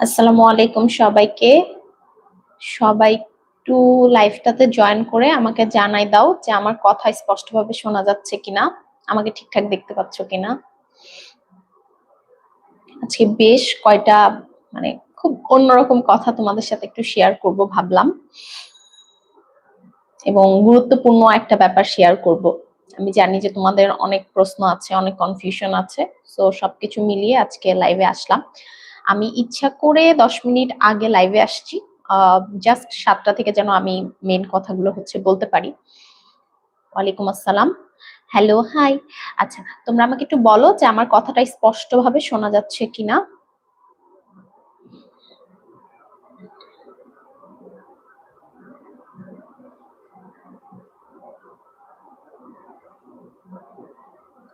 আসসালামু আলাইকুম সবাইকে। সবাই একটু লাইভটাতে জয়েন করে আমাকে জানাই দাও যে আমার কথা স্পষ্টভাবে শোনা যাচ্ছে কিনা, আমাকে ঠিকঠাক দেখতে পাচ্ছ কিনা। আজকে বেশ কয়টা মানে খুব অন্যরকম কথা তোমাদের সাথে একটু শেয়ার করব ভাবলাম। এবং গুরুত্বপূর্ণ একটা ব্যাপার শেয়ার করব। আমি জানি যে তোমাদের অনেক প্রশ্ন আছে, অনেক কনফিউশন আছে সো সবকিছু মিলিয়ে আজকে লাইভে আসলাম। আমি ইচ্ছা করে দশ মিনিট আগে লাইভে আসছি জাস্ট সাতটা থেকে যেন আমি মেন কথাগুলো হচ্ছে বলতে পারি। ওয়ালাইকুম আসসালাম। হ্যালো হাই আচ্ছা তোমরা আমাকে একটু বলো যে আমার কথাটা স্পষ্টভাবে শোনা যাচ্ছে কিনা?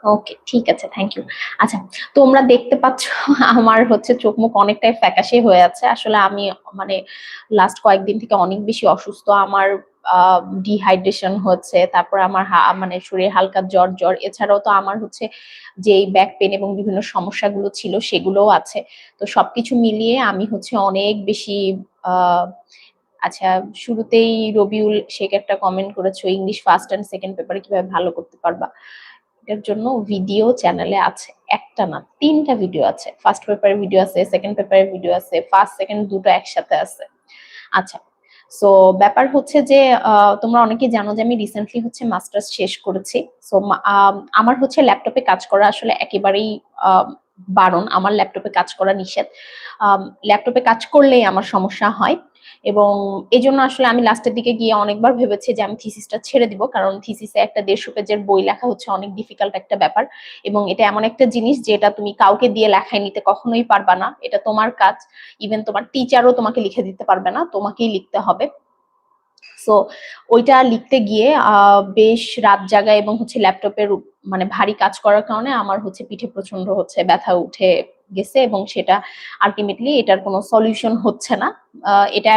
ওকে ঠিক আছে থ্যাংক ইউ আচ্ছা তোমরা দেখতে পাচ্ছ আমার হচ্ছে চোখ মুখ অনেকটাই ফ্যাকাশে হয়ে আছে। আসলে আমি মানে লাস্ট কয়েকদিন থেকে অনেক বেশি অসুস্থ। আমার ডিহাইড্রেশন হচ্ছে, তারপর আমার মানে শরীরে হালকা জ্বর জ্বর। এছাড়াও তো আমার হচ্ছে যে ব্যাক পেন এবং বিভিন্ন সমস্যাগুলো ছিল, সেগুলোও আছে। তো সবকিছু মিলিয়ে আমি হচ্ছে অনেক বেশি আচ্ছা শুরুতেই রবিউল শেখ একটা কমেন্ট করেছ ইংলিশ ফার্স্ট অ্যান্ড সেকেন্ড পেপারে কীভাবে ভালো করতে পারবা? এর জন্য ভিডিও চ্যানেলে আছে একটা না, তিনটা ভিডিও আছে। ফার্স্ট পেপারের ভিডিও আছে সেকেন্ড পেপারের ভিডিও আছে ফার্স্ট সেকেন্ড দুটো একসাথে আছে। আচ্ছা সো ব্যাপার হচ্ছে যে তোমরা অনেকে জানো যে আমি রিসেন্টলি হচ্ছে মাস্টার্স শেষ করেছি। সো আমার হচ্ছে ল্যাপটপে কাজ করা আসলে একেবারেই বারণ। আমার ল্যাপটপে কাজ করা নিষেধ। ল্যাপটপে কাজ করলেই আমার সমস্যা হয়। এবং এই জন্য আসলে আমি লাস্টের দিকে গিয়ে অনেকবার ভেবেছি যে আমি থিসিসটা ছেড়ে দিব, কারণ থিসিসে একটা দেড়শো পেজের বই লেখা হচ্ছে অনেক ডিফিকাল্ট একটা ব্যাপার এবং এটা এমন একটা জিনিস যেটা তুমি কাউকে দিয়ে লেখায় নিতে কখনোই পারবা না। এটা তোমার কাজ। ইভেন তোমার টিচারও তোমাকে লিখে দিতে পারবে না, তোমাকেই লিখতে হবে। সো ওইটা লিখতে গিয়ে বেশ রাত জাগা এবং হচ্ছে ল্যাপটপের মানে ভারী কাজ করার কারণে আমার হচ্ছে পিঠে প্রচণ্ড হচ্ছে ব্যথা উঠে গেছে এবং সেটা আলটিমেটলি এটার কোনো সলিউশন হচ্ছে না। এটা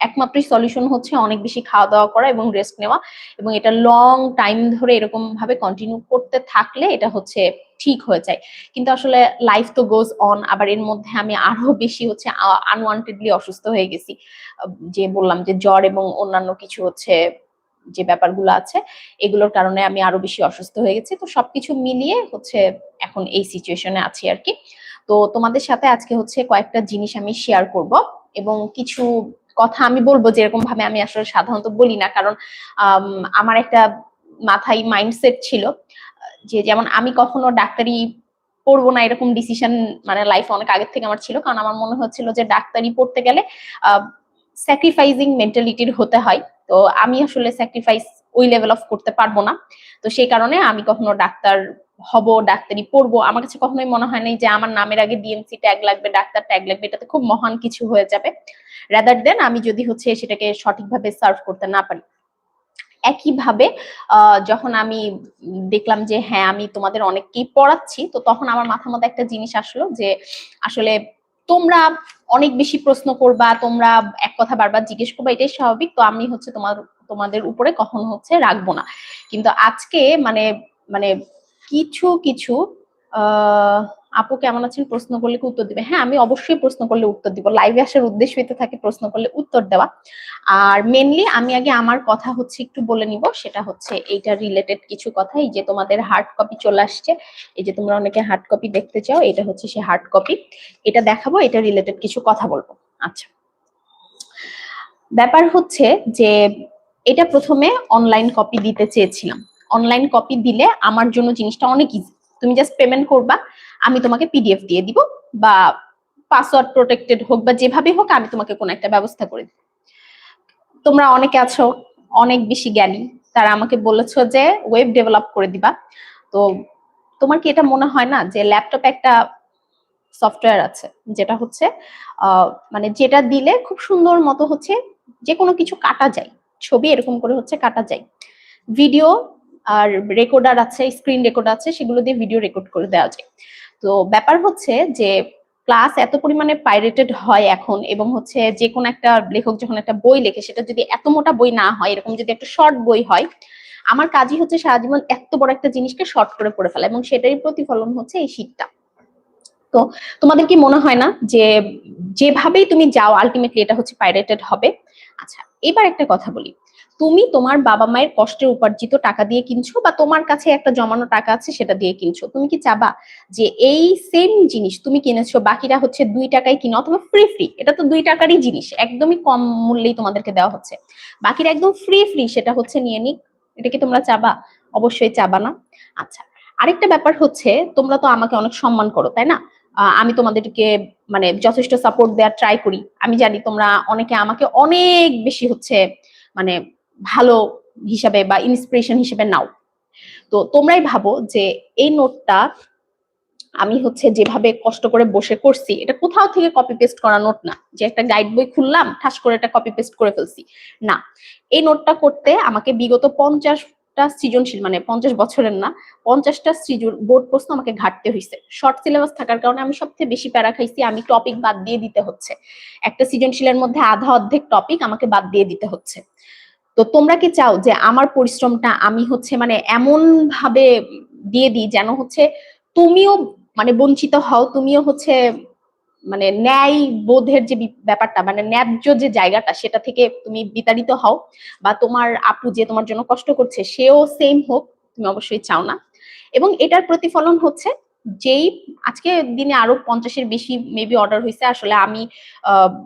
একমাত্রই সলিউশন হচ্ছে অনেক বেশি খাওয়া দাওয়া করা এবং রেস্ট নেওয়া এবং এটা লং টাইম ধরে এরকম ভাবে কন্টিনিউ করতে থাকলে এটা হচ্ছে ঠিক হয়ে যায়। কিন্তু আসলে লাইফ তো গোজ অন আবার এর মধ্যে আমি আরও বেশি হচ্ছে আনওয়ান্টেডলি অসুস্থ হয়ে গেছি। যে বললাম যে জ্বর এবং অন্যান্য কিছু হচ্ছে যে ব্যাপারগুলো আছে, এগুলোর কারণে আমি আরও বেশি অসুস্থ হয়ে গেছি। তো সবকিছু মিলিয়ে হচ্ছে এখন এই সিচুয়েশনে আছি আর কি। তো তোমাদের সাথে আজকে হচ্ছে কয়েকটা জিনিস আমি শেয়ার করব এবং কিছু কথা আমি বলব যেরকম ভাবে আমি আসলে সাধারণত বলি না, কারণ আমার একটা মাথায় মাইন্ডসেট ছিল যে যেমন আমি কখনো ডাক্তারি পড়ব না এরকম ডিসিশন মানে লাইফ অনেক আগের থেকে আমার ছিল, কারণ আমার মনে হচ্ছিল যে ডাক্তারি পড়তে গেলে স্যাক্রিফাইজিং মেন্টালিটির হতে হয়। তো আমি আসলে স্যাক্রিফাইস ওই লেভেল অফ করতে পারব না। তো সেই কারণে আমি কখনো ডাক্তার হব, ডাক্তারি পড়ব। আমার কাছে কখনোই মনে হয় নাই যে আমার নামের আগে ডিএমসি ট্যাগ লাগবে, ডাক্তার ট্যাগ লাগবে। এটাতে খুব মহান কিছু হয়ে যাবে। রাদার দেন আমি যদি হচ্ছে সেটাকে সঠিকভাবে সার্ভ করতে না পারি। একইভাবে যখন আমি দেখলাম যে হ্যাঁ আমি তোমাদের অনেককেই পড়াচ্ছি, তো তখন আমার মাথার মধ্যে একটা জিনিস আসলো যে আসলে তোমরা অনেক বেশি প্রশ্ন করবা, তোমরা এক কথা বারবার জিজ্ঞেস করবা, এটাই স্বাভাবিক। তো আমি হচ্ছে তোমার, তোমাদের উপরে কখনো হচ্ছে রাখব না। কিন্তু আজকে মানে মানে কিছু কিছু আপু কেমন আছেন? প্রশ্ন করলে কি উত্তর দিবে? হ্যাঁ আমি অবশ্যই প্রশ্ন করলে উত্তর দিব। লাইভে আসার উদ্দেশ্য হইতে থাকে প্রশ্ন করলে উত্তর দেওয়া। আর মেনলি আমি আগে আমার কথা হচ্ছে একটু বলে নিব। সেটা হচ্ছে এইটা রিলেটেড কিছু কথা। এই যে তোমাদের হার্ড কপি চলে আসছে। এই যে তোমরা অনেকে হার্ড কপি দেখতে চাও, এটা হচ্ছে সে হার্ড কপি এটা দেখাবো, এটা রিলেটেড কিছু কথা বলব। আচ্ছা। ব্যাপার হচ্ছে যে, এটা প্রথমে অনলাইন কপি দিতে চেয়েছিলাম। অনলাইন কপি দিলে আমার জন্য জিনিসটা অনেক ইজি তুমি জাস্ট পেমেন্ট করবা, আমি তোমাকে পিডিএফ দিয়ে দিব বা পাসওয়ার্ড প্রোটেক্টেড হোক বা যেভাবে হোক আমি তোমাকে কোনো একটা ব্যবস্থা করে দিব। তোমরা অনেকে আছো, অনেক বেশি জ্ঞানী, তারা আমাকে বলেছ যে ওয়েব ডেভেলপ করে দিবা। তো তোমার কি এটা মনে হয় না যে ল্যাপটপ একটা সফটওয়্যার আছে, যেটা হচ্ছে মানে যেটা দিলে খুব সুন্দর মতো হচ্ছে যে কোনো কিছু কাটা যায়, ছবি এরকম করে হচ্ছে কাটা যায়। ভিডিও আর রেকর্ডার আছে স্ক্রিন রেকর্ড আছে, সেগুলো দিয়ে ভিডিও রেকর্ড করে দেওয়া যায়। তো ব্যাপার হচ্ছে যে ক্লাস এত পরিমাণে পাইরেটেড হয় এখন এবং হচ্ছে যে কোনো একটা লেখক যখন একটা বই লেখে, সেটা যদি এত মোটা বই না হয়, এরকম যদি একটা শর্ট বই হয়, আমার কাজই হচ্ছে সারা জীবন এত বড় একটা জিনিসকে শর্ট করে পড়ে ফেলা এবং সেটারই প্রতিফলন হচ্ছে এই শীতটা। তো তোমাদের কি মনে হয় না যে যেভাবেই তুমি যাও আলটিমেটলি এটা হচ্ছে পাইরেটেড হবে? আচ্ছা এবার একটা কথা বলি। তুমি তোমার বাবা মায়ের কষ্টের উপার্জিত টাকা দিয়ে কিনছো বা তোমার কাছে একটা জমানো টাকা আছে সেটা দিয়ে কিনছো। তুমি কি চাবা যে এই সেম জিনিস তুমি কিনেছো, বাকিরা হচ্ছে দুই টাকায় কিনো, অথবা ফ্রি ফ্রি এটা তো দুই টাকারই জিনিস, একদমই কম মূল্যেই তোমাদেরকে দেওয়া হচ্ছে। বাকিরা একদম ফ্রি ফ্রি সেটা হচ্ছে নিয়ে নিক। এটা কি তোমরা চাবা? অবশ্যই চাবা না। আচ্ছা আরেকটা ব্যাপার হচ্ছে, তোমরা তো আমাকে অনেক সম্মান করো, তাই না? আমি তোমাদেরকে মানে যথেষ্ট সাপোর্ট দেওয়ার ট্রাই করি। আমি জানি তোমরা অনেকে আমাকে অনেক বেশি হচ্ছে মানে ভালো হিসাবে বা ইন্সপিরেশন হিসেবে নাও। তো তোমরাই ভাবো যে এই নোটটা আমি হচ্ছে যেভাবে কষ্ট করে বসে করছি, এটা কোথাও থেকে কপি পেস্ট করা নোট না। যে একটা গাইড বই খুললাম, ঠাস করে এটা কপি পেস্ট করে ফেলছি। না, এই নোটটা করতে আমাকে বিগত পঞ্চাশটা সৃজনশীল মানে পঞ্চাশ বছরের না, পঞ্চাশটা সৃজন বোর্ড প্রশ্ন আমাকে ঘাটতে হয়েছে শর্ট সিলেবাস থাকার কারণে আমি সবথেকে বেশি প্যারা খাইছি, আমি টপিক বাদ দিয়ে দিতে হচ্ছে। একটা সৃজনশীলের মধ্যে আধা অর্ধেক টপিক আমাকে বাদ দিয়ে দিতে হচ্ছে। তো তোমরা কি চাও যে আমার পরিশ্রমটা আমি হচ্ছে মানে এমন ভাবে দিয়ে দিই যেন হচ্ছে তুমিও মানে বঞ্চিত হও, তুমিও হচ্ছে মানে ন্যায় বোধের যে ব্যাপারটা মানে ন্যায্য যে জায়গাটা সেটা থেকে তুমি বিতাড়িত হও বা তোমার আপু যে তোমার জন্য কষ্ট করছে সেও সেম হোক, তুমি অবশ্যই চাও না। এবং এটার প্রতিফলন হচ্ছে যেই আজকে দিনে আরও পঞ্চাশের বেশি মেবি অর্ডার হয়েছে আসলে আমি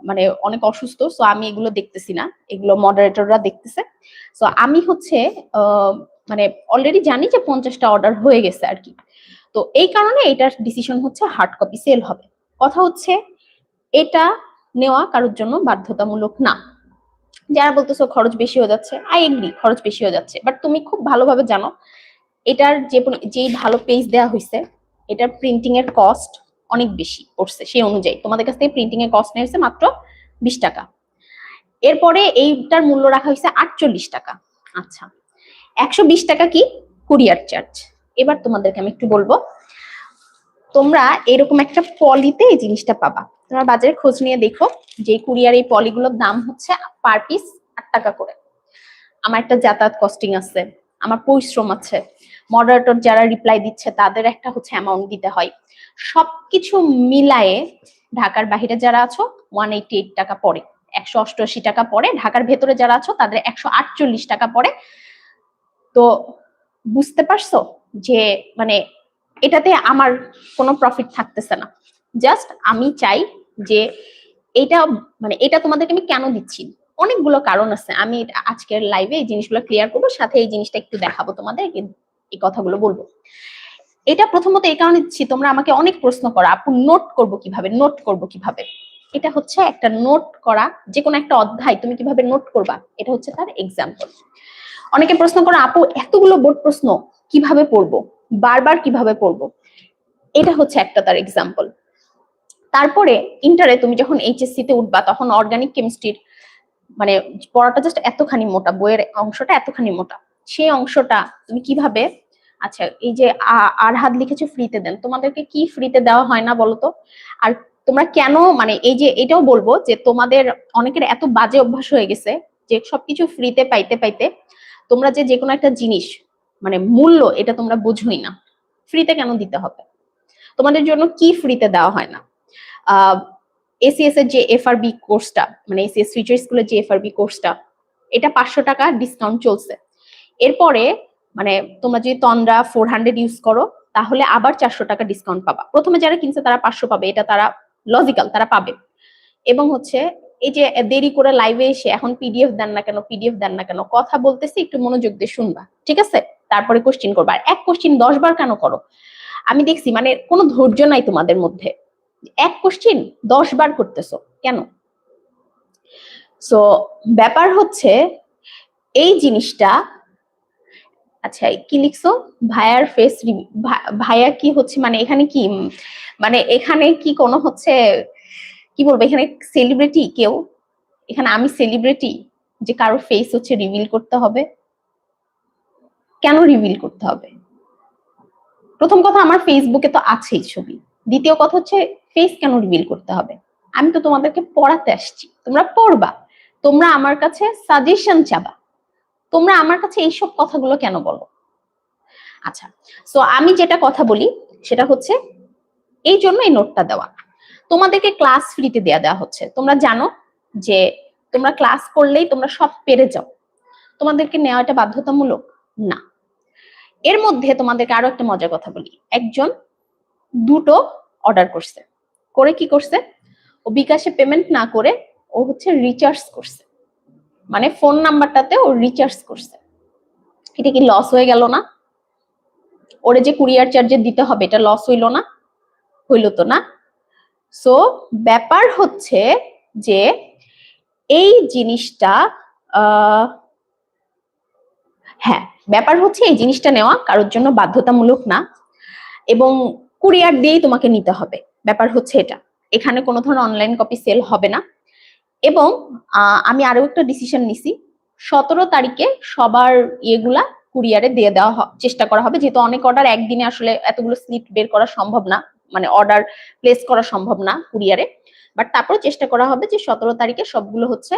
মানে অনেক অসুস্থ সো আমি এগুলো দেখতেছি না। এগুলো মডারেটররা দেখতেছে। সো আমি হচ্ছে মানে অলরেডি জানি যে পঞ্চাশটা অর্ডার হয়ে গেছে আর কি। তো এই কারণে এটার ডিসিশন হচ্ছে হার্ড কপি সেল হবে। কথা হচ্ছে, এটা নেওয়া কারোর জন্য বাধ্যতামূলক না। যারা বলতেছো খরচ বেশি হয়ে যাচ্ছে আই এগ্রি খরচ বেশি হয়ে যাচ্ছে। বাট তুমি খুব ভালোভাবে জানো, এটার যে যেই ভালো পেজ দেওয়া হয়েছে এটার প্রিন্টিং এর কস্ট অনেক বেশি পড়ছে সেই অনুযায়ী। তোমাদের কাছ থেকে প্রিন্টিং এর কস্ট নেওয়া মাত্র বিশ টাকা। এরপরে এইটার মূল্য রাখা হয়েছে আটচল্লিশ টাকা। আচ্ছা একশো বিশ টাকা কি? কুরিয়ার চার্জ এবার তোমাদেরকে আমি একটু বলব, তোমরা এরকম একটা পলিতে এই জিনিসটা পাবা। তোমরা বাজারে খোঁজ নিয়ে দেখো যে কুরিয়ার এই পলিগুলোর দাম হচ্ছে পার পিস আট টাকা করে। আমার একটা যাতায়াত কস্টিং আছে। আমার পরিশ্রম আছে। মডারেটর যারা রিপ্লাই দিচ্ছে, তাদের একটা হচ্ছে অ্যামাউন্ট দিতে হয়। সবকিছু মিলায়ে ঢাকার বাইরে যারা আছো ওয়ান এইটি এইট টাকা পড়ে একশো অষ্টআশি টাকা পড়ে ঢাকার ভেতরে যারা আছো, তাদের একশো আটচল্লিশ টাকা পড়ে তো বুঝতে পারছ যে মানে এটাতে আমার কোনো প্রফিট থাকতেছে না। জাস্ট আমি চাই যে, এটা মানে এটা তোমাদেরকে আমি কেন দিচ্ছি? অনেকগুলো কারণ আছে। আমি আজকের লাইভে এই জিনিসগুলো ক্লিয়ার করব, সাথে এই জিনিসটা একটু দেখাবো তোমাদের, এই- কথাগুলো বলব। এটা প্রথমত এই কারণে দিচ্ছি, তোমরা আমাকে অনেক প্রশ্ন করো, আপু নোট করব কীভাবে নোট করব কীভাবে? এটা হচ্ছে একটা নোট করা যে কোনো একটা অধ্যায়, তুমি কীভাবে নোট করবা? এটা হচ্ছে তার এক্সাম্পল অনেকে প্রশ্ন করো, আপু এতগুলো বোর্ড প্রশ্ন কীভাবে পড়ব? বারবার কীভাবে পড়ব? এটা হচ্ছে একটা তার এক্সাম্পল তারপরে ইন্টারে তুমি যখন এইচএসসি তে উঠবা, তখন অর্গানিক কেমিস্ট্রির মানে পড়াটা জাস্ট এতখানি মোটা, বইয়ের অংশটা এতখানি মোটা। সেই অংশটা তুমি কীভাবে আচ্ছা এই যে আর হাত লিখেছো ফ্রিতে দেন। তোমাদেরকে কি ফ্রিতে দেওয়া হয় না বলতো আর তোমরা কেন মানে এই যে এটাও বলব যে তোমাদের অনেকের এত বাজে অভ্যাস হয়ে গেছে যে সবকিছু ফ্রিতে পাইতে পাইতে তোমরা যে যে কোনো একটা জিনিস মানে মূল্য এটা তোমরা বুঝোই না। ফ্রিতে কেন দিতে হবে? তোমাদের জন্য কি ফ্রিতে দেওয়া হয় না? এসিএস এর যে এফআরবি কোর্সটা মানে এসিএস ফিউচার স্কুলের যে এফ আর এফআরবি কোর্সটা এটা পাঁচশো টাকা ডিসকাউন্ট চলছে। এরপরে মানে তোমরা যদি তন্দ্রা ফোর হান্ড্রেড ইউজ করো, তাহলে আবার চারশো টাকা ডিসকাউন্ট পাবা। প্রথমে যারা কিনছে, তারা পাঁচশো পাবে, এটা তারা লজিক্যাল তারা পাবে। এবং হচ্ছে, এই যে দেরি করে লাইভে এসে, এখন পিডিএফ দেন না কেন পিডিএফ দেন না কেন, কথা বলতেছি, একটু মনোযোগ দিয়ে শুনবা, ঠিক আছে? তারপরে কোশ্চিন করবা। আর এক কোশ্চিন দশ বার কেন করো? আমি দেখছি মানে কোনো ধৈর্য নাই তোমাদের মধ্যে। এক কোশ্চিন দশ বার করতেছো, কেন? সো ব্যাপার হচ্ছে এই জিনিসটা আচ্ছা কি লিখছো? ভাইয়ার ফেস ভাইয়া কি হচ্ছে মানে এখানে কি মানে এখানে কি কোনো হচ্ছে, কি বলব, এখানে সেলিব্রিটি কেউ? এখানে আমি সেলিব্রিটি যে কারও ফেস হচ্ছে রিভিল করতে হবে? কেন রিভিল করতে হবে? প্রথম কথা, আমার ফেসবুকে তো আছেই ছবি। দ্বিতীয় কথা হচ্ছে ফেস কেন রিভিল করতে হবে? আমি তো তোমাদেরকে পড়াতে আসছি। তোমরা পড়বা। তোমরা আমার কাছে সাজেশন চাবা। তোমরা আমার কাছে এইসব কথাগুলো কেন বলো? আচ্ছা সো আমি যেটা কথা বলি, সেটা হচ্ছে এই জন্য এই নোটটা দেওয়া। তোমাদেরকে ক্লাস ফ্রিতে দেয়া দেওয়া হচ্ছে। তোমরা জানো যে তোমরা ক্লাস করলেই তোমরা সব পেরে যাও। তোমাদেরকে নেওয়াটা বাধ্যতামূলক? না। এর মধ্যে তোমাদেরকে আরও একটা মজার কথা বলি। একজন দুটো অর্ডার করছে। করে কি করছে? ও বিকাশে পেমেন্ট না করে ও হচ্ছে রিচার্জ করছে। মানে ফোন নাম্বারটাতে ও রিচার্জ করছে। এটা কি লস হয়ে গেল না? ওরে যে কুরিয়ার চার্জে দিতে হবে, এটা লস হইল না? হইল তো না। সো ব্যাপার হচ্ছে যে এই জিনিসটা হ্যাঁ ব্যাপার হচ্ছে এই জিনিসটা নেওয়া কারোর জন্য বাধ্যতামূলক না। এবং কুরিয়ার দিয়েই তোমাকে নিতে হবে। ব্যাপার হচ্ছে এটা। এখানে কোনো ধরনের অনলাইন কপি সেল হবে না। এবং আমি আরও একটা ডিসিশন নিছি। সতেরো তারিখে সবার ইয়েগুলা কুরিয়ারে দিয়ে দেওয়া চেষ্টা করা হবে। যেহেতু অনেক অর্ডার একদিনে আসলে এতগুলো স্লিপ বের করা সম্ভব না। মানে অর্ডার প্লেস করা সম্ভব না কুরিয়ারে বাট তারপরে চেষ্টা করা হবে যে সতেরো তারিখে সবগুলো হচ্ছে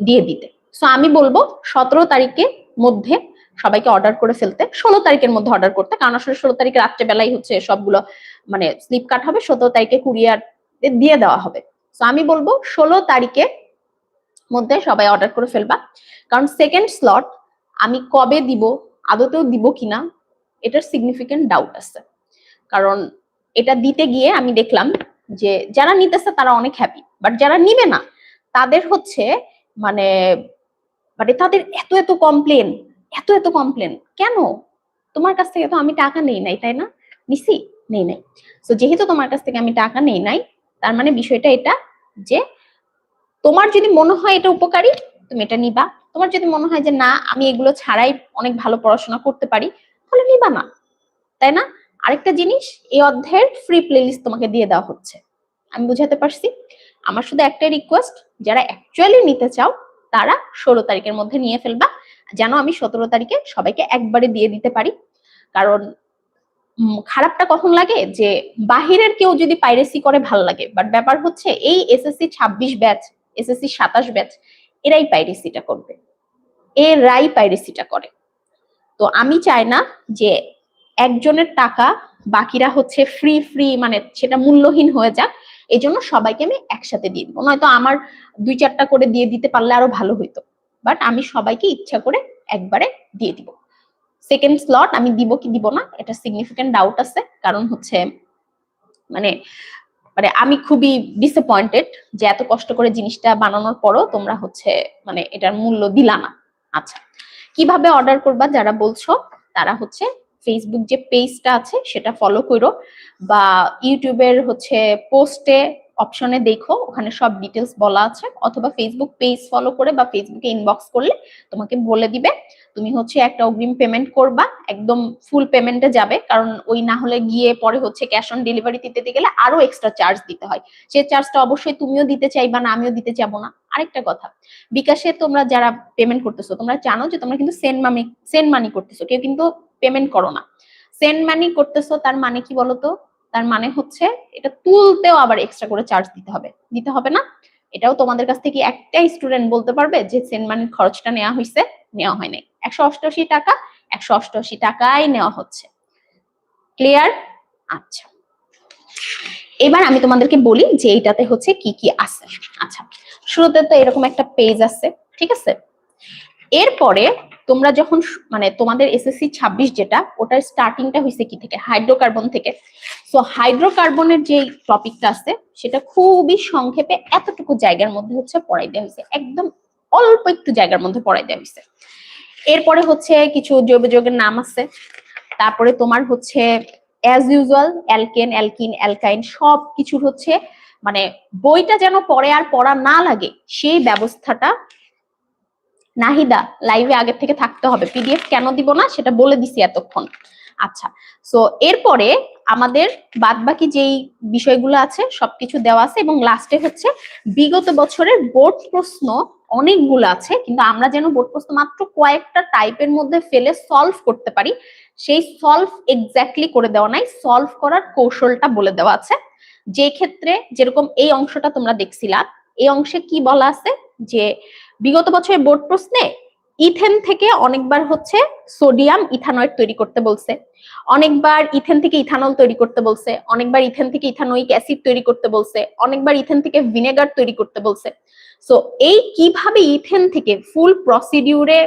দিয়ে দিতে। সো আমি বলব, সতেরো তারিখের মধ্যে সবাইকে অর্ডার করে ফেলতে। ষোলো তারিখের মধ্যে অর্ডার করতে। কারণ আসলে ষোলো তারিখে রাত্রেবেলাই হচ্ছে সবগুলো মানে স্লিপ কাট হবে। সতেরো তারিখে কুরিয়ার দিয়ে দেওয়া হবে। তো আমি বলব ষোলো তারিখে মধ্যে সবাই অর্ডার করে ফেলবা। কারণ সেকেন্ড স্লট আমি কবে দিব, আদতেও দিব কিনা, এটার সিগনিফিকেন্ট ডাউট আছে। কারণ এটা দিতে গিয়ে আমি দেখলাম যে যারা নিতেছে তারা অনেক হ্যাপি বাট যারা নিবে না, তাদের হচ্ছে মানে মানে তাদের এত এত কমপ্লেন এত এত কমপ্লেন কেন? তোমার কাছ থেকে তো আমি টাকা নেই নাই, তাই না? নিছি নেই নাই। তো যেহেতু তোমার কাছ থেকে আমি টাকা নেই নাই, তার মানে বিষয়টা এটা যে, তোমার যদি মনে হয় এটা উপকারী, তুমি এটা নিবা। তোমার যদি মনে হয় যে, না, আমি এগুলো ছাড়াই অনেক ভালো পড়াশোনা করতে পারি, তাহলে নিবা না। তাই না? আরেকটা জিনিস, এই অধ্যায়ের ফ্রি প্লেলিস্ট তোমাকে দিয়ে দেওয়া হচ্ছে। আমি বুঝাতে পারছি? আমার শুধু একটাই রিকোয়েস্ট যারা অ্যাকচুয়ালি নিতে চাও তারা ষোলো তারিখের মধ্যে নিয়ে ফেলবা। যেন আমি সতেরো তারিখে সবাইকে একবারে দিয়ে দিতে পারি। কারণ খারাপটা কখন লাগে? যে, বাহিরের কেউ যদি পাইরেসি করে, ভালো লাগে। বাট ব্যাপার হচ্ছে, এই এসএসসি ছাব্বিশ ব্যাচ এসএসসি সাতাশ ব্যাচ এরাই পাইরেসিটা করবে। এরাই পাইরেসিটা করে। তো আমি চাই না যে, একজনের টাকা বাকিরা হচ্ছে ফ্রি ফ্রি মানে সেটা মূল্যহীন হয়ে যাক। এই জন্য সবাইকে আমি একসাথে দিয়ে দিব। নয়তো আমার দুই চারটা করে দিয়ে দিতে পারলে আরও ভালো হইতো। বাট আমি সবাইকে ইচ্ছা করে একবারে দিয়ে দিব। সেকেন্ড স্লট আমি দিব কি দিব না, এটা সিগনিফিকেন্ট ডাউট আছে। কারণ হচ্ছে মানে মানে আমি খুবই ডিসঅ্যাপয়েন্টেড যে এত কষ্ট করে জিনিসটা বানানোর পরও তোমরা হচ্ছে মানে এটার মূল্য দিলা না। আচ্ছা কীভাবে অর্ডার করবা যারা বলছো, তারা হচ্ছে ফেসবুক যে পেজটা আছে, সেটা ফলো করো বা ইউটিউবের হচ্ছে পোস্টে অপশনে দেখো, ওখানে সব ডিটেলস বলা আছে, অথবা ফেসবুক পেজ ফলো করে বা ফেসবুকে ইনবক্স করলে তোমাকে বলে দিবে, তুমি হচ্ছে একটা অগ্রিম পেমেন্ট করবা, একদম ফুল পেমেন্টে যাবে, কারণ ওই না হলে গিয়ে পরে হচ্ছে ক্যাশ অন ডেলিভারি দিতে গেলে আরও এক্সট্রা চার্জ দিতে হয়। সেই চার্জটা অবশ্যই তুমিও দিতে চাইবা না, আমিও দিতে চাবো না। আরেকটা কথা, বিকাশে তোমরা যারা পেমেন্ট করতেছো, তোমরা জানো যে তোমরা কিন্তু সেন্ড মানি সেন্ড মানি করতেছো, কেউ কিন্তু পেমেন্ট করো না। সেন্ড মানি করতেছো, তার মানে কি বলতো? তার মানে হচ্ছে এটা তুলতেও আবার এক্সট্রা করে চার্জ দিতে হবে। দিতে হবে না? এটাও তোমাদের কাছ থেকে একটাই স্টুডেন্ট বলতে পারবে যে সেন্ড মানির খরচটা নেওয়া হয়েছে নেওয়া হয় নাই। একশো অষ্টআশি টাকা, একশো অষ্টআশি টাকাই নেওয়া হচ্ছে। ক্লিয়ার আচ্ছা। এবার আমি তোমাদেরকে বলি যে এইটাতে হচ্ছে কি কি আছে। আচ্ছা শুরুতে তো এরকম একটা পেজ আছে, ঠিক আছে? এরপরে তোমরা যখন মানে তোমাদের এসএসসি ছাব্বিশ যেটা, ওটার স্টার্টিংটা হয়েছে কি থেকে? হাইড্রোকার্বন থেকে। সো হাইড্রোকার্বনের যে টপিকটা আছে, সেটা খুবই সংক্ষেপে এতটুকু জায়গার মধ্যে হচ্ছে পড়াই দেওয়া হয়েছে একদম অল্প একটু জায়গার মধ্যে পড়াই দেওয়া হয়েছে এরপরে হচ্ছে কিছু জৈব যৌগের নাম আছে। তারপরে তোমার হচ্ছে as usual alkane alkene alkyne সব কিছুর হচ্ছে মানে বইটা যেন পড়ে আর পড়া না লাগে, সেই ব্যবস্থাটা নাহিদা লাইভে আগের থেকে থাকতে হবে। পিডিএফ কেন দিব না, সেটা বলে দিছি এতক্ষণ। আচ্ছা সো এরপরে আমাদের বাদবাকি যেই বিষয়গুলো আছে, সবকিছু দেওয়া আছে এবং লাস্টে হচ্ছে বিগত বছরের বোর্ড প্রশ্ন অনেকগুলো আছে, কিন্তু আমরা যেন বোর্ড প্রশ্ন মাত্র কয়েকটা টাইপের মধ্যে ফেলে সলভ করতে পারি, সেই সলভ এক্স্যাক্টলি করে দেওয়া নাই সলভ করার কৌশলটা বলে দেওয়া আছে। যে ক্ষেত্রে যেরকম এই অংশটা তোমরা দেখছিলা, এই অংশে কি বলা আছে? যে বিগত বছরের বোর্ড প্রশ্নে ইথেন থেকে অনেকবার হচ্ছে সোডিয়াম ইথানয়েড তৈরি করতে বলছে। অনেকবার ইথেন থেকে ইথানল তৈরি করতে বলছে। অনেকবার ইথেন থেকে ইথানোইক অ্যাসিড তৈরি করতে বলছে। অনেকবার ইথেন থেকে ভিনেগার তৈরি করতে বলছে। সো এই কীভাবে ইথেন থেকে ফুল প্রসিডিউরে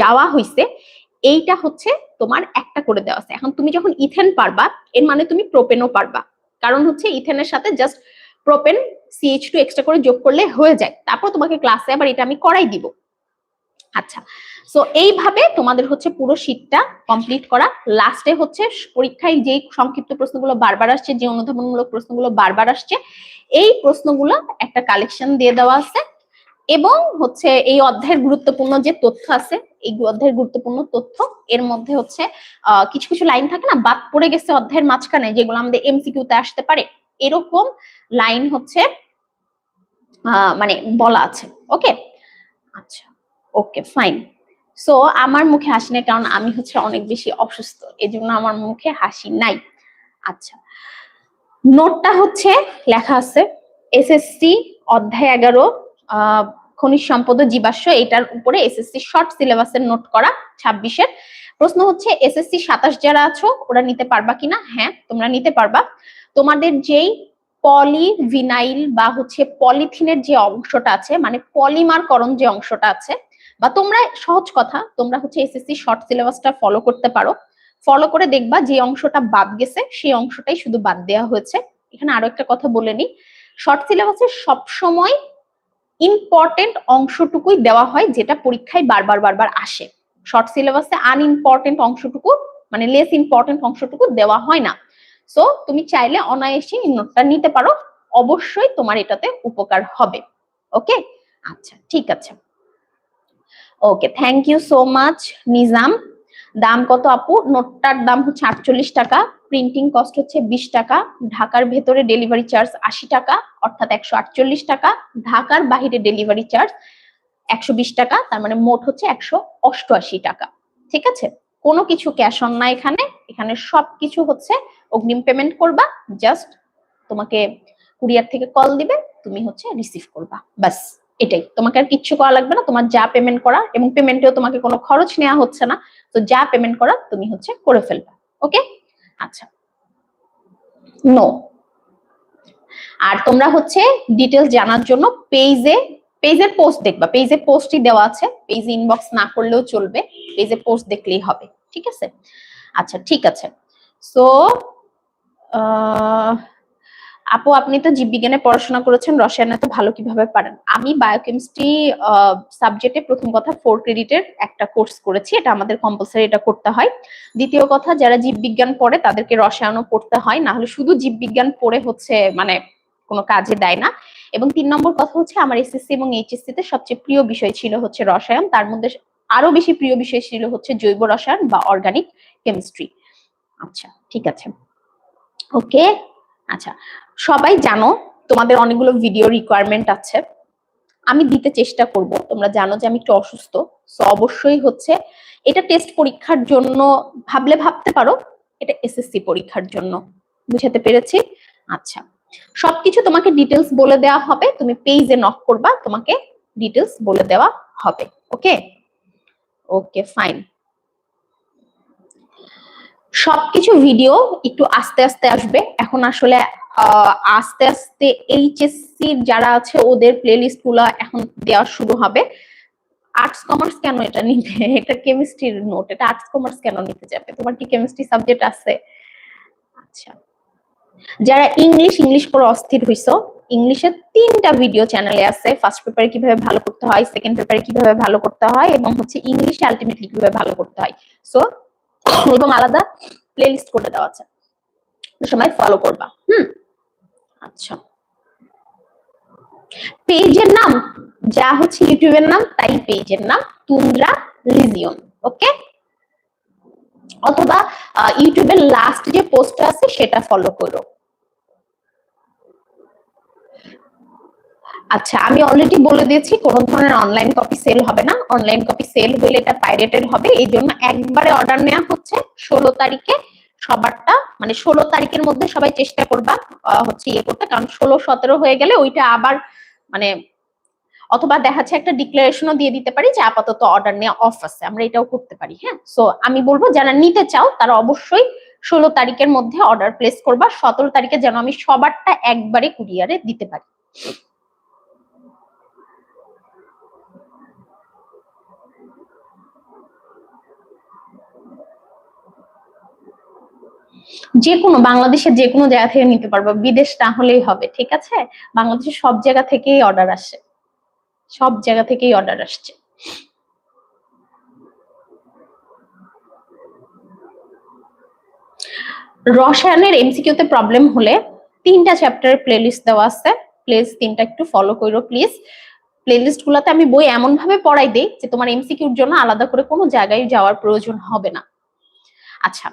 যাওয়া হইছে, এইটা হচ্ছে তোমার একটা করে দেওয়া আছে। এখন তুমি যখন ইথেন পারবা, এর মানে তুমি প্রোপেনও পারবা। কারণ হচ্ছে ইথেনের সাথে just propane C H two extra করে যোগ করলে হয়ে যায়। তারপর তোমাকে ক্লাসে আবার এটা আমি করাই দিব। আচ্ছা সো এইভাবে তোমাদের হচ্ছে পুরো শীটটা কমপ্লিট করা। লাস্টে হচ্ছে পরীক্ষায় যেই সংক্ষিপ্ত প্রশ্নগুলো বারবার আসছে, যে অনুধাবনমূলক প্রশ্নগুলো বারবার আসছে, এই প্রশ্নগুলো একটা কালেকশন দিয়ে দেওয়া আছে। এবং হচ্ছে এই অধ্যায়ের গুরুত্বপূর্ণ যে তথ্য আছে, এই অধ্যায়ের গুরুত্বপূর্ণ তথ্য, এর মধ্যে হচ্ছে কিছু কিছু লাইন থাকে না, বাদ পড়ে গেছে অধ্যায়ের মাঝখানে, যেগুলো আমাদের এমসিকিউতে আসতে পারে। এরকম লাইন হচ্ছে মানে বলা আছে ওকে আচ্ছা ওকে ফাইন সো আমার মুখে হাসি নাই, কারণ আমি হচ্ছে অনেক বেশি অসুস্থ এই জন্য আমার মুখে হাসি নাই। আচ্ছা নোটটা হচ্ছে, লেখা আছে এসএসসি অধ্যায় এগারো খনিজ সম্পদ জীবাশ্ম, এটার উপরে এসএসসি শর্ট সিলেবাসের নোট করা, ছাব্বিশের। প্রশ্ন হচ্ছে এসএসসি সাতাশ যারা আছো, ওরা নিতে পারবা কিনা? হ্যাঁ তোমরা নিতে পারবা। তোমাদের যেই পলিভিনাইল বা হচ্ছে পলিথিনের যে অংশটা আছে মানে পলিমারকরণ যে অংশটা আছে, বা তোমরা, সহজ কথা, তোমরা হচ্ছে এসএসসি শর্ট সিলেবাসটা ফলো করতে পারো। ফলো করে দেখবা যে অংশটা বাদ গেছে, সেই অংশটাই শুধু বাদ দেওয়া হয়েছে। এখানে আরও একটা কথা বলে নি শর্ট সিলেবাসে সবসময় ইম্পর্টেন্ট অংশটুকুই দেওয়া হয়, যেটা পরীক্ষায় বারবার বারবার আসে। শর্ট সিলেবাসে আনইম্পর্টেন্ট অংশটুকু মানে লেস ইম্পর্টেন্ট অংশটুকু দেওয়া হয় না। সো তুমি চাইলে অনায়াসে নোটটা নিতে পারো। অবশ্যই তোমার এটাতে উপকার হবে। ওকে আচ্ছা ঠিক আছে। Okay thank you so much Nizam. দাম কত আপু? নোটটার দাম হচ্ছে আটচল্লিশ টাকা প্রিন্টিং কস্ট হচ্ছে বিশ টাকা, ঢাকার ভেতরে ডেলিভারি চার্জ আশি টাকা, অর্থাৎ একশো আটচল্লিশ টাকা, ঢাকার বাহিরে ডেলিভারি চার্জ একশো বিশ টাকা, তার মানে মোট হচ্ছে একশো অষ্টআশি টাকা। ঠিক আছে? কোনো কিছু ক্যাশ অন না এখানে। এখানে সবকিছু হচ্ছে অগ্নিম পেমেন্ট করবা জাস্ট তোমাকে কুরিয়ার থেকে কল দিবে, তুমি হচ্ছে রিসিভ করবা। বাস এটাই। তোমাকে আর কিচ্ছু করা লাগবে না, তোমার যা পেমেন্ট করা এবং পেমেন্টেও তোমাকে কোনো খরচ নেওয়া হচ্ছে না, তো যা পেমেন্ট করা তুমি হচ্ছে করে ফেলবা ওকে আচ্ছা। নো আর তোমরা হচ্ছে ডিটেলস জানার জন্য পেজে পেজের পোস্ট দেখবা। পেজে পোস্টই দেওয়া আছে। পেজে ইনবক্স না করলেও চলবে। পেজে পোস্ট দেখলেই হবে। ঠিক আছে? আচ্ছা ঠিক আছে। সো আপু, আপনি তো জীববিজ্ঞানে পড়াশোনা করেছেন। রসায়নে তো ভালো কীভাবে পারেন? আমি বায়োকেমিস্ট্রি সাবজেক্টে প্রথম কথা ফোর ক্রেডিটের একটা কোর্স করেছি। এটা আমাদের কম্পালসারি এটা করতে হয়। দ্বিতীয় কথা, যারা জীববিজ্ঞান পড়ে, তাদেরকে রসায়নও পড়তে হয়। না হলে শুধু জীববিজ্ঞান পড়ে হচ্ছে মানে কোনো কাজে দেয় না। এবং তিন নম্বর কথা হচ্ছে, আমার এসএসসি এবং এইচএসসি তে সবচেয়ে প্রিয় বিষয় ছিল হচ্ছে রসায়ন। তার মধ্যে আরও বেশি প্রিয় বিষয় ছিল হচ্ছে জৈব রসায়ন বা অর্গানিক কেমিস্ট্রি আচ্ছা ঠিক আছে। ওকে আচ্ছা। সবাই জানো, তোমাদের অনেকগুলো ভিডিও রিকোয়ারমেন্ট আছে। আমি দিতে চেষ্টা করব। তোমরা জানো যে আমি একটু অসুস্থ সো অবশ্যই হচ্ছে এটা টেস্ট পরীক্ষার জন্য ভাবলে ভাবতে পারো, এটা এসএসসি পরীক্ষার জন্য। বুঝাতে পেরেছি? আচ্ছা। সবকিছু তোমাকে ডিটেলস বলে দেওয়া হবে। তুমি পেজে নক করবা, তোমাকে ডিটেলস বলে দেওয়া হবে ওকে ওকে ফাইন সবকিছু ভিডিও একটু আস্তে আস্তে আসবে। এখন আসলে আস্তে আস্তে এইচএসসি যারা আছে, ওদের প্লেলিস্টগুলো এখন দেওয়া শুরু হবে। আর্টস কমার্স কেন এটা নিবে? এটা কেমিস্ট্রির নোট এটা আর্টস কমার্স কেন নিতে যাবে? তোমার কি কেমিস্ট্রি সাবজেক্ট আছে? আচ্ছা। যারা ইংলিশ ইংলিশ করে অস্থির হইছো ইংলিশের তিনটা ভিডিও চ্যানেলে আছে। ফার্স্ট পেপারে কীভাবে ভালো করতে হয় সেকেন্ড পেপারে কীভাবে ভালো করতে হয়, এবং হচ্ছে ইংলিশে আলটিমেটলি কীভাবে ভালো করতে হয়। সো এবং আলাদা প্লেলিস্ট করে দেওয়া আছে। সময় ফলো করবা। হুম? আচ্ছা। পেজের নাম, যা হচ্ছে ইউটিউবের নাম, তাই পেজের নাম তুন্দ্রা লিজিয়ন ওকে অথবা ইউটিউবের লাস্ট যে পোস্ট আছে, সেটা ফলো করো। আচ্ছা আমি অলরেডি বলে দিয়েছি, কোন ধরনের অনলাইন কপি সেল হবে না। অনলাইন কপি সেল হলে এটা পাইরেটেড হবে। এই জন্য একবারে অর্ডার নেওয়া হচ্ছে, ষোলো তারিখে সবারটা মানে ষোলো তারিখের মধ্যে সবাই চেষ্টা করবা হচ্ছে ইয়ে করতে। কারণ ষোলো সতেরো হয়ে গেলে ওইটা আবার মানে অথবা দেখা যাচ্ছে একটা ডিক্লারেশনও দিয়ে দিতে পারি যে আপাতত অর্ডার নেওয়া অফ আছে, আমরা এটাও করতে পারি হ্যাঁ? সো আমি বলব যারা নিতে চাও, তারা অবশ্যই ষোলো তারিখের মধ্যে অর্ডার প্লেস করবা, সতেরো তারিখে যেন আমি সবারটা একবারে কুরিয়ারে দিতে পারি। যে কোনো বাংলাদেশের যে কোনো জায়গা থেকে নিতে পারব, বিদেশ না হলেই হবে, ঠিক আছে? বাংলাদেশের সব জায়গা থেকেই অর্ডার আসে। সব জায়গা থেকেই অর্ডার আসছে। রসায়নের এমসিকিউতে প্রবলেম হলে তিনটা চ্যাপ্টারের প্লেলিস্ট দেওয়া আছে। প্লিজ তিনটা একটু ফলো করো প্লিজ প্লেলিস্ট গুলাতে আমি বই এমন ভাবে পড়াই দিই যে তোমার এমসিকিউর জন্য আলাদা করে কোনো জায়গায় যাওয়ার প্রয়োজন হবে না। আচ্ছা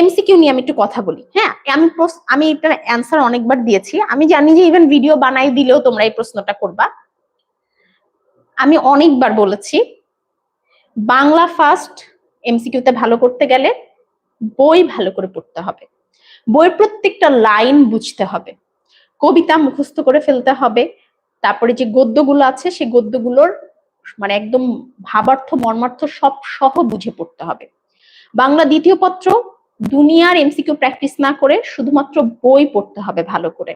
এমসিকিউ নিয়ে আমি একটু কথা বলি। হ্যাঁ আমি আমি এটার অ্যান্সার অনেকবার দিয়েছি। আমি জানি যে ইভেন ভিডিও বানাই দিলেও তোমরা এই প্রশ্নটা করবা। আমি অনেকবার বলেছি, বাংলা ফার্স্ট এমসিকিউতে ভালো করতে গেলে বই ভালো করে পড়তে হবে। বইয়ের প্রত্যেকটা লাইন বুঝতে হবে। কবিতা মুখস্থ করে ফেলতে হবে। তারপরে যে গদ্যগুলো আছে সেই গদ্যগুলোর মানে একদম ভাবার্থ, মর্মার্থ সব সহ বুঝে পড়তে হবে। বাংলা দ্বিতীয় পত্র, দুনিয়ার এমসিকিউ প্র্যাকটিস না করে শুধুমাত্র বই পড়তে হবে ভালো করে।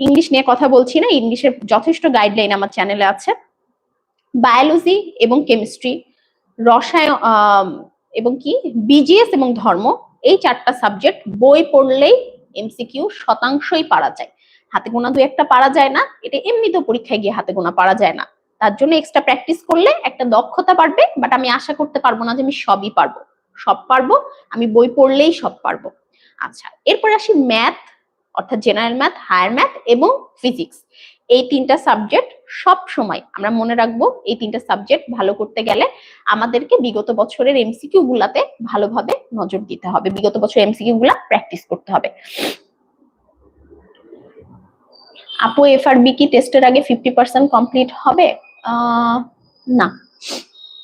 ইংলিশ নিয়ে কথা বলছি না ইংলিশের যথেষ্ট গাইডলাইন আমার চ্যানেলে আছে। বায়োলজি এবং কেমিস্ট্রি, রসায়ন এবং কি? বিজিএস এবং ধর্ম, এই চারটা সাবজেক্ট বই পড়লেই এমসিকিউ শতাংশই পারা যায়। হাতে গোনা দু একটা পারা যায় না, এটা এমনিতেও পরীক্ষায় গিয়ে হাতে গোনা পারা যায় না। তার জন্য এক্সট্রা প্র্যাকটিস করলে একটা দক্ষতা বাড়বে বাট আমি আশা করতে পারব না যে আমি সবই পারব। সব পারব, আমি বই পড়লেই সব পারব। আচ্ছা এরপর আসি ম্যাথ অর্থাৎ জেনারেল ম্যাথ হায়ার ম্যাথ এবং ফিজিক্স এই তিনটা সাবজেক্ট সব সময় আমরা মনে রাখব এই তিনটা সাবজেক্ট ভালো করতে গেলে আমাদেরকে বিগত বছরের এমসিকিউ গুলাতে ভালোভাবে নজর দিতে হবে। বিগত বছর এমসিকিউ গুলা প্র্যাকটিস করতে হবে। আপু এফ এফআরবি কি টেস্টের আগে ফিফটি পার্সেন্ট কমপ্লিট হবে? না।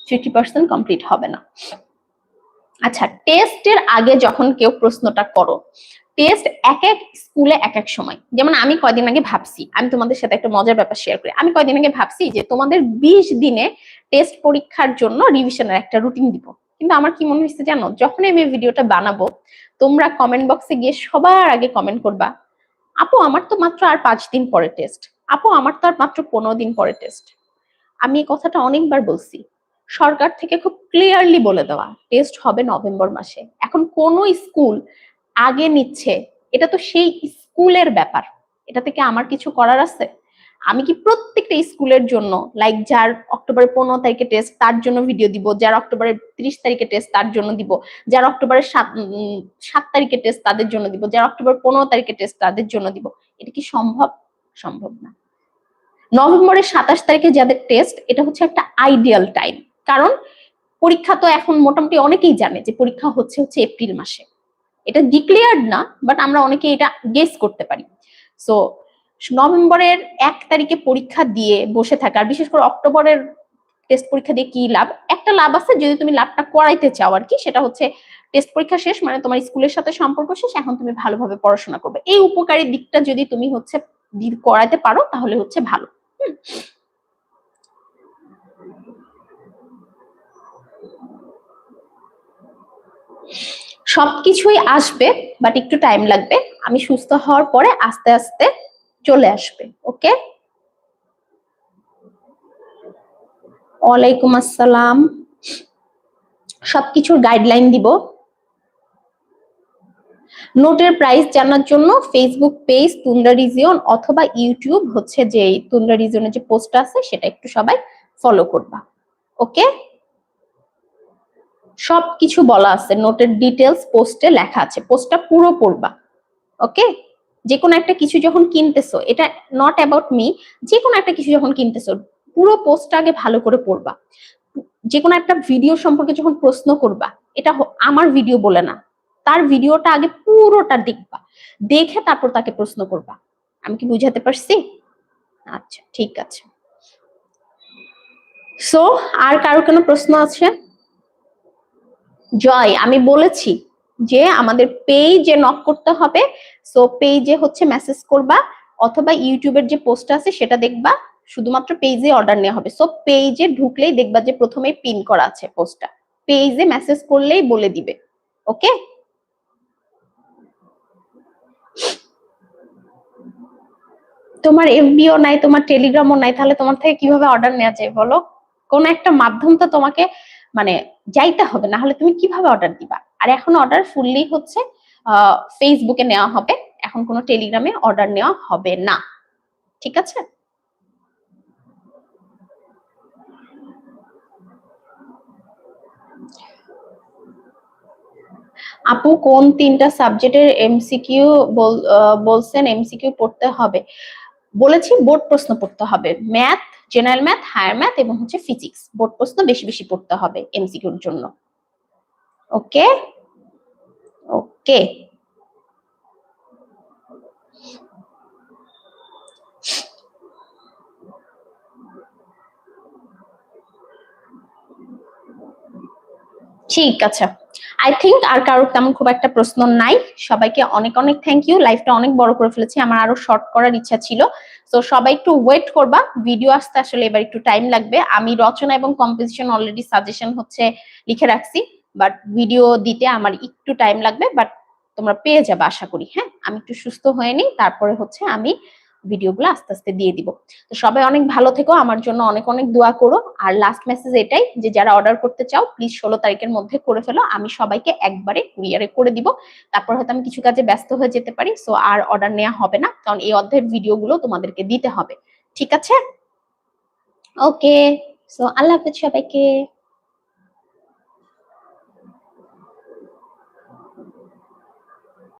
ফিফটি পার্সেন্ট কমপ্লিট হবে না। আচ্ছা টেস্টের আগে যখন কেউ প্রশ্নটা করো টেস্ট এক এক স্কুলে এক এক সময়। যেমন আমি কয়দিন আগে ভাবছি, আমি তোমাদের সাথে একটা মজার ব্যাপার শেয়ার করি। আমি কয়দিন আগে ভাবছি যে তোমাদের বিশ দিনে টেস্ট পরীক্ষার জন্য রিভিশনের একটা রুটিন দিব। কিন্তু আমার কি মনে হচ্ছে জানো যখন আমি ভিডিওটা বানাবো, তোমরা কমেন্ট বক্সে গিয়ে সবার আগে কমেন্ট করবা, আপু, আমার তো মাত্র আর পাঁচ দিন পরে টেস্ট আপু, আমার তো আর মাত্র পনেরো দিন পরে টেস্ট আমি এই কথাটা অনেকবার বলছি। সরকার থেকে খুব ক্লিয়ারলি বলে দেওয়া টেস্ট হবে নভেম্বর মাসে। এখন কোন স্কুল আগে নিচ্ছে, এটা তো সেই স্কুলের ব্যাপার। এটা থেকে আমার কিছু করার আছে? আমি কি প্রত্যেকটা স্কুলের জন্য লাইক যার অক্টোবরের পনেরো তারিখে টেস্ট তার জন্য ভিডিও দিব, যার অক্টোবরের তিরিশ তারিখে টেস্ট তার জন্য দিব, যার অক্টোবরের সাত সাত তারিখে টেস্ট তাদের জন্য দিব, যার অক্টোবর পনেরো তারিখে টেস্ট তাদের জন্য দিব। এটা কি সম্ভব? সম্ভব না। নভেম্বরের সাতাশ তারিখে যাদের টেস্ট এটা হচ্ছে একটা আইডিয়াল টাইম কারণ পরীক্ষা তো এখন মোটামুটি অনেকেই জানে যে পরীক্ষা হচ্ছে হচ্ছে এপ্রিল মাসে। এটা ডিক্লেয়ার্ড না বাট আমরা অনেকে এটা গেস করতে পারি। সো নভেম্বরের এক তারিখে পরীক্ষা দিয়ে বসে থাকা বিশেষ করে অক্টোবরের টেস্ট পরীক্ষা দিয়ে কি লাভ? একটা লাভ আছে, যদি তুমি লাভটা করাইতে চাও আর কি, সেটা হচ্ছে টেস্ট পরীক্ষা শেষ মানে তোমার স্কুলের সাথে সম্পর্ক শেষ, এখন তুমি ভালোভাবে পড়াশোনা করবে। এই উপকারী দিকটা যদি তুমি হচ্ছে করাতে পারো, তাহলে হচ্ছে ভালো। হুম। সবকিছুই আসবে বাট একটু টাইম লাগবে। আমি সুস্থ হওয়ার পরে আস্তে আস্তে চলে আসবে ওকে ওয়ালাইকুম আসসালাম। সবকিছুর গাইডলাইন দিব। নোটের প্রাইস জানার জন্য ফেসবুক পেজ তুন্ডা রিজিয়ন অথবা ইউটিউব হচ্ছে যে তুন্ডা রিজিয়নের যে পোস্ট আছে, সেটা একটু সবাই ফলো করবা ওকে সবকিছু বলা আছে নোটের ডিটেলস পোস্টে লেখা আছে পোস্টটা পুরো পড়বা ওকে যে কোনো একটা কিছু যখন কিনতেছো, এটা নট অ্যাবাউট মি যে কোনো একটা কিছু যখন কিনতেছো, পুরো পোস্টটা আগে ভালো করে পড়বা। যে কোনো একটা ভিডিও সম্পর্কে যখন প্রশ্ন করবা, এটা আমার ভিডিও বলে না, তার ভিডিওটা আগে পুরোটা দেখবা, দেখে তারপর তাকে প্রশ্ন করবা। আমি কি বুঝাতে পারছি? আচ্ছা ঠিক আছে। সো আর কারও কোনো প্রশ্ন আছে? জয়। আমি বলেছি যে আমাদের পেজে নক করতে হবে। সো পেজে হচ্ছে মেসেজ করবা অথবা ইউটিউবের যে পোস্ট আছে সেটা দেখবা। শুধুমাত্র পেজে অর্ডার নেওয়া হবে। সো পেজে ঢুকলেই দেখবা যে প্রথমেই পিন করা আছে পোস্টটা পেজে মেসেজ করলেই বলে দিবে। ওকে তোমার এফবিও নাই, তোমার টেলিগ্রামও নাই, তাহলে তোমার থেকে কীভাবে অর্ডার নেওয়া যায় বলো? কোন একটা মাধ্যম তো তোমাকে মানে যাইতে হবে না হলে তুমি কীভাবে অর্ডার দিবা? আর এখন অর্ডার ফুললি হচ্ছে ফেসবুকে নেওয়া হবে, এখন কোনো টেলিগ্রামে অর্ডার নেওয়া হবে না। ঠিক আছে? আপু, কোন তিনটা সাবজেক্টের এমসিকিউ বলছেন এমসিকিউ পড়তে হবে? বলেছি, বোর্ড প্রশ্ন পড়তে হবে। Math general math higher math এবং হচ্ছে ফিজিক্স বোর্ড প্রশ্ন বেশি বেশি পড়তে হবে এমসিকিউর জন্য। ওকে ওকে ঠিক আছে। আই থিঙ্ক আর কারোর তেমন খুব একটা প্রশ্ন নাই। সবাইকে অনেক অনেক থ্যাংক ইউ লাইফটা অনেক বড় করে ফেলেছি। আমার আরও শর্ট করার ইচ্ছা ছিল। তো সবাই একটু ওয়েট করবা। ভিডিও আসতে আসলে এবার একটু টাইম লাগবে। আমি রচনা এবং কম্পোজিশন অলরেডি সাজেশন হচ্ছে লিখে রাখছি। বাট ভিডিও দিতে আমার একটু টাইম লাগবে। বাট তোমরা পেয়ে যাবে আশা করি হ্যাঁ? আমি একটু সুস্থ হয়ে নিই। তারপরে হচ্ছে আমি ভিডিওগুলো আস্তে আস্তে দিয়ে দিব। তো সবাই অনেক ভালো থেকো, আমার জন্য অনেক অনেক দোয়া করো। আর লাস্ট মেসেজ এটাই যে, যারা অর্ডার করতে চাও প্লিজ ষোলো তারিখের মধ্যে করে ফেলো। আমি সবাইকে একবারে কুরিয়ারে করে দিব। তারপর হয়তো আমি কিছু কাজে ব্যস্ত হয়ে যেতে পারি সো আর অর্ডার নেওয়া হবে না। কারণ এই অধ্যায়ের ভিডিওগুলো তোমাদেরকে দিতে হবে। ঠিক আছে? ওকে সো আল্লাহ হাফেজ সবাইকে।